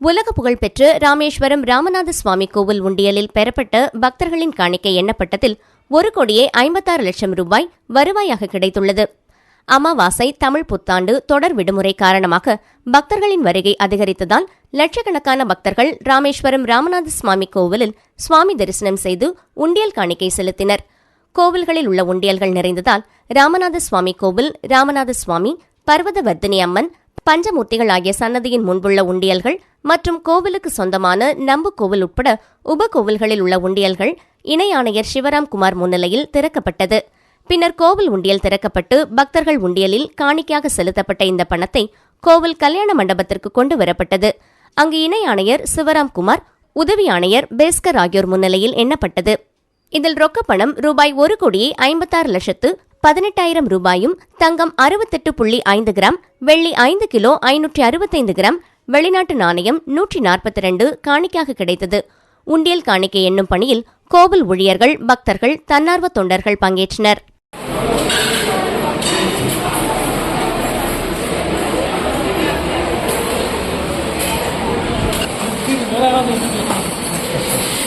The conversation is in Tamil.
உலக புகழ்பெற்ற ராமேஸ்வரம் ராமநாத சுவாமி கோவில் உண்டியலில் பெறப்பட்ட பக்தர்களின் காணிக்கை எண்ணப்பட்டதில் ஒரு கோடியே ஐம்பத்தாறு லட்சம் ரூபாய் வருவாயாக கிடைத்துள்ளது. அமாவாசை தமிழ் புத்தாண்டு தொடர் விடுமுறை காரணமாக பக்தர்களின் வருகை அதிகரித்ததால் லட்சக்கணக்கான பக்தர்கள் ராமேஸ்வரம் ராமநாத சுவாமி கோவிலில் சுவாமி தரிசனம் செய்து உண்டியல் காணிக்கை செலுத்தினர். கோவில்களில் உள்ள உண்டியல்கள் நிறைந்ததால் ராமநாத சுவாமி கோவில் ராமநாத சுவாமி பர்வதவர்த்தினி அம்மன் பஞ்சமூர்த்திகள் ஆகிய சன்னதியின் முன்புள்ள உண்டியல்கள் மற்றும் கோவிலுக்கு சொந்தமான நம்பு கோவில் உட்பட உப கோவில்களில் உள்ள உண்டியல்கள் இணை ஆணையர் சிவராம் குமார் முன்னிலையில் திறக்கப்பட்டது. பின்னர் கோவில் உண்டியல் திறக்கப்பட்டு பக்தர்கள் உண்டியலில் காணிக்கையாக செலுத்தப்பட்ட இந்த பணத்தை கோவில் கல்யாண மண்டபத்திற்கு கொண்டு வரப்பட்டது. அங்கு இணை ஆணையர் சிவராம் குமார் உதவி ஆணையர் பேஸ்கர் ஆகியோர் முன்னிலையில் எண்ணப்பட்டது. இதில் ரொக்கப்பணம் ரூபாய் ஒரு கோடியே ஐம்பத்தாறு லட்சத்து பதினெட்டாயிரம் ரூபாயும் தங்கம் அறுபத்தெட்டு புள்ளி ஐந்து கிராம் வெள்ளி ஐந்து கிலோ ஐநூற்றி அறுபத்தைந்து கிராம் வெளிநாட்டு நாணயம் நூற்றி நாற்பத்தி ரெண்டு காணிக்காக கிடைத்தது உண்டியல் காணிக்கை எண்ணும் பணியில் கோவில் ஊழியர்கள் பக்தர்கள் தன்னார்வ தொண்டர்கள் பங்கேற்றனர் Thank you.